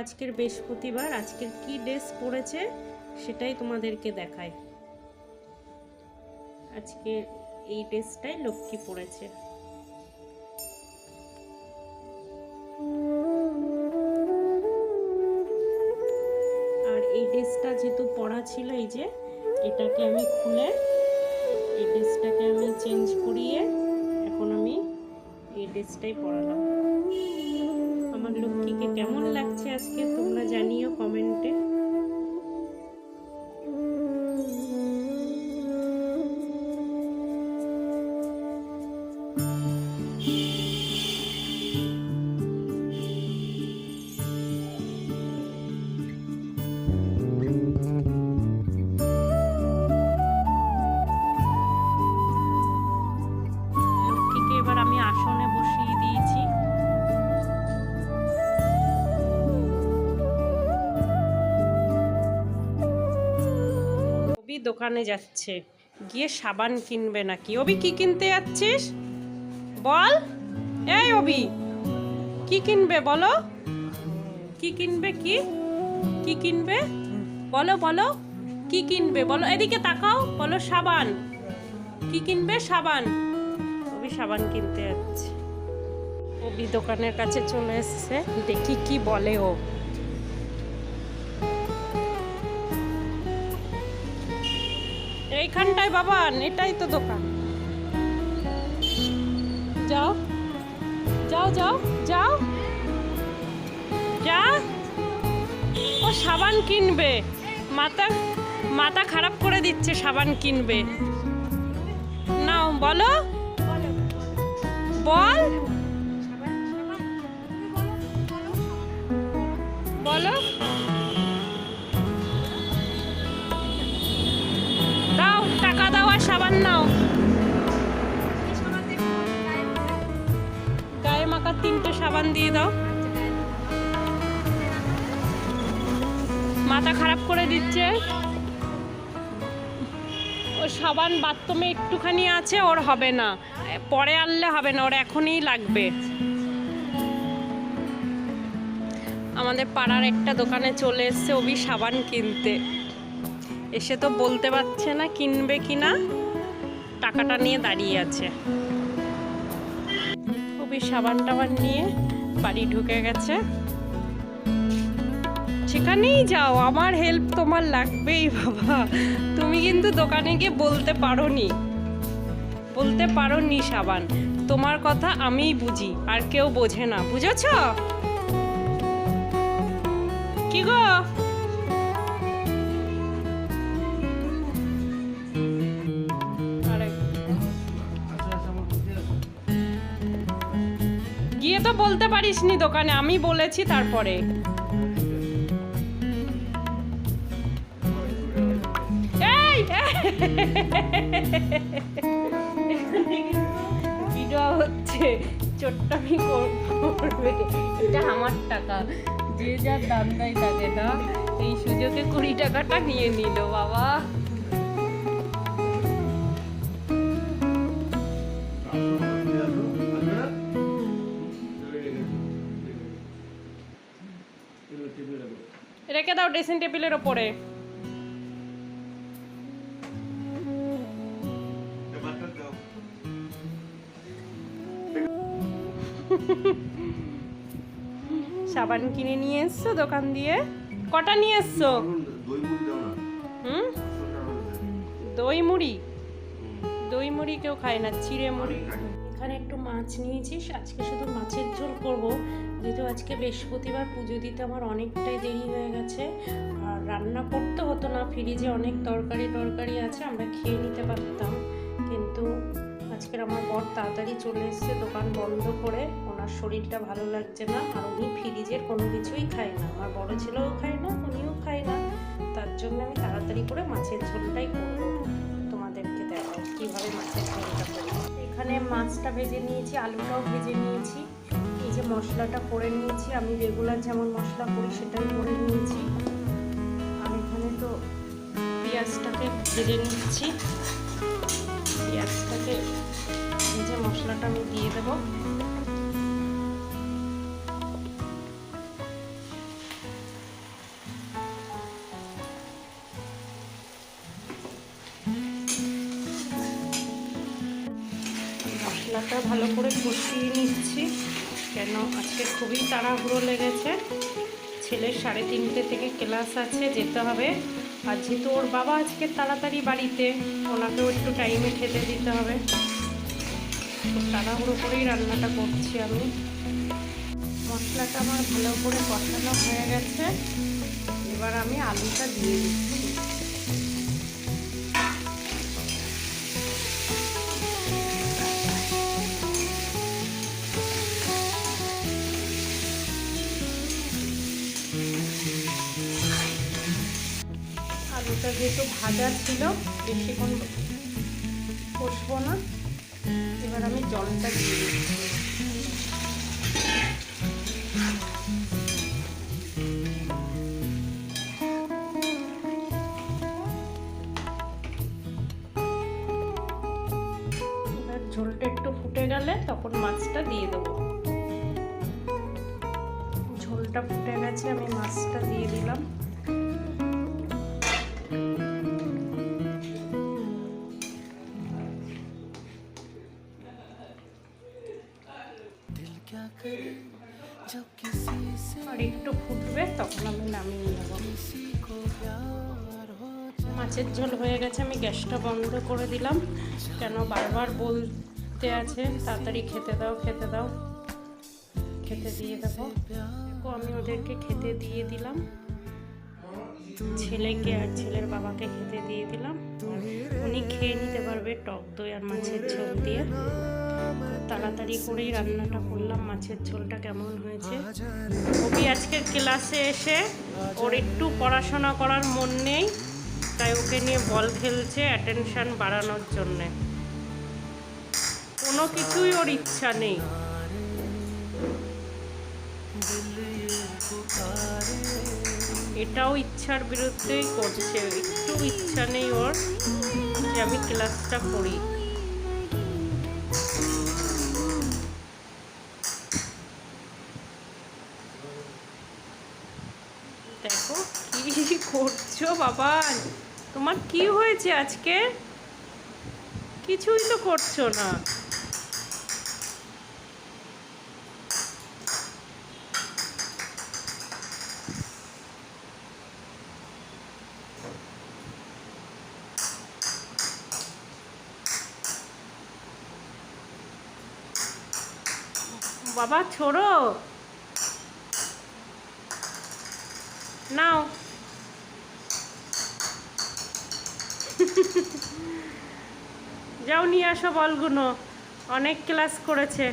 আজকের বৃহস্পতিবার, আজকের কি ড্রেস পরেছে সেটাই তোমাদেরকে দেখায় আজকে এই ড্রেসটাই লক্ষ্মী পরেছে। আর এই ড্রেসটা যেহেতু পরা ছিল, এই যে এটাকে আমি খুলে, এই ড্রেসটাকে আমি চেঞ্জ করিয়ে এখন আমি এই ড্রেসটাই পরালাম। আমার লক্ষ্মীকে কেমন লাগছে আজকে তোমরা জানিও কমেন্টে। অবি দোকানে যাচ্ছে। গিয়ে সাবান কিনবে নাকি। অবি, কি কিনতে যাচ্ছিস? বল। এই অবি, কি কিনবে বলো? কি কিনবে কি? কি কিনবে? বলো বলো। কি কিনবে বলো? এদিকে তাকাও। বলো, সাবান। কি কিনবে? সাবান। অবি সাবান কিনতে যাচ্ছে। অবি দোকানের কাছে চলে এসছে। দেখি কি বলে ও। এইখানটায় বাবা, এটাই তো দোকান। যাও। যাও যাও যাও। যা। ও সাবান কিনবে। মাথা মাথা খারাপ করে দিচ্ছে, সাবান কিনবে। নাও, বলো। বল। বলো। টাকা দাও সাবান নাও। গায়ে মাখার তিনটে সাবান দিয়ে দাও। মাথা খারাপ করে দিচ্ছে। ও সাবান বাথরুমে একটুখানি আছে, ওর হবে না। পরে আনলে হবে না, ওর এখনই লাগবে। আমাদের পাড়ার একটা দোকানে চলে এসছে ওবি সাবান কিনতে। এসে তো বলতে পারছে না কিনবে কি না টাকাটা নিয়ে দাঁড়িয়ে আছে। খুবই সাবান টাবান নিয়ে বাড়ি ঢুকে গেছে। সেখানেই যাও, আমার হেল্প তোমার লাগবেই বাবা। তুমি কিন্তু দোকানে গিয়ে বলতে পারো নি বলতে পারো নি সাবান। তোমার কথা আমিই বুঝি, আর কেউ বোঝে না, বুঝেছ? কি গো? গিয়ে তো বলতে পারিস নি দোকানে, আমি বলেছি তারপরে। এই ভিডিও হচ্ছে চোট্টামি করবে। এটা আমার টাকা। যে যার দাম দেয় তাকে না এই সুযোগে কুড়ি টাকাটা নিয়ে নিল, বাবা। রেখে দাও ড্রেসিং টেবিলের ওপরে। সাবান কিনে নিয়ে এসছো দোকান দিয়ে? কটা নিয়ে এসছো? হুম? দই মুড়ি? দই মুড়ি কেউ খায় না, চিড়ে মুড়ি। এখানে একটু মাছ নিয়েছিস, আজকে শুধু মাছের ঝোল করব। যেহেতু আজকে বৃহস্পতিবার, পুজো দিতে আমার অনেকটাই দেরি হয়ে গেছে। আর রান্না করতে হতো না, ফ্রিজে অনেক তরকারি টরকারি আছে, আমরা খেয়ে নিতে পারতাম। কিন্তু আজকের আমার বর তাড়াতাড়ি চলে এসছে দোকান বন্ধ করে। ওনার শরীরটা ভালো লাগছে না, আর উনি ফ্রিজের কোনো কিছুই খায় না। আমার বড় ছেলেও খায় না, উনিও খায় না। তার জন্য আমি তাড়াতাড়ি করে মাছের ঝোলটাই করব তোমাদেরকে দেখাও কীভাবে মাছের ঝোলটা করি। এখানে মাছটা ভেজে নিয়েছি, আলুটাও ভেজে নিয়েছি। মশলাটা করে নিয়েছি। আমি রেগুলার যেমন মশলা করি, সেটাই করে নিয়েছি। আর এখানে তো পেঁয়াজটাকে ভেজে নিচ্ছি। পেঁয়াজটাকে ভেজে মশলাটা আমি দিয়ে দেবো। মশলাটা ভালো করে কষিয়ে নিচ্ছি। কেন? আজকে খুবই তাড়াহুড়ো লেগেছে। ছেলের সাড়ে তিনটে থেকে ক্লাস আছে, যেতে হবে। আর যেহেতু ওর বাবা আজকে তাড়াতাড়ি বাড়িতে, ওনাকেও একটু টাইমে খেতে দিতে হবে। তো তাড়াহুড়ো করেই রান্নাটা করছি আমি। মশলাটা আমার ভালো করে কষানো হয়ে গেছে। এবার আমি আলুটা দিয়ে দিচ্ছি। যেহেতু ভাজা ছিল বেশিক্ষণ কষবো না। এবার আমি জলটা দিয়ে ঝোলটা একটু ফুটে গেলে তখন মাছটা দিয়ে দেবো। ঝোলটা ফুটে গেছে, আমি মাছটা দিয়ে দিলাম। একটু ফুটবে, তখন আমি নামিয়ে নেব। মাছের ঝোল হয়ে গেছে, আমি গ্যাসটা বন্ধ করে দিলাম। কেন বারবার বলতে আছে, তাড়াতাড়ি খেতে দাও খেতে দাও। খেতে দিয়ে দেবো। দেখো, আমি ওদেরকে খেতে দিয়ে দিলাম। ছেলেকে আর ছেলের বাবাকে খেতে দিয়ে দিলাম। উনি খেয়ে নিতে পারবে টক দই আর মাছের ঝোল দিয়ে। তাড়াতাড়ি করেই রান্নাটা করলাম মাছের ঝোলটা কেমন হয়েছে। ওকে আজকের ক্লাসে এসে ওর একটু পড়াশোনা করার মন নেই তাই ওকে নিয়ে বল খেলছে অ্যাটেনশান বাড়ানোর জন্যে। কোনো কিছুই ওর ইচ্ছা নেই। এটাও ইচ্ছার বিরুদ্ধেই করছে একটু ইচ্ছা নেই ওর যে আমি ক্লাসটা করি। করছ বাবা? তোমার কি হয়েছে আজকে? কিছুই তো করছ না। বাবা ছোড়ো। নাও। যাও নিয়ে আসো বলগুলো অনেক ক্লাস করেছে।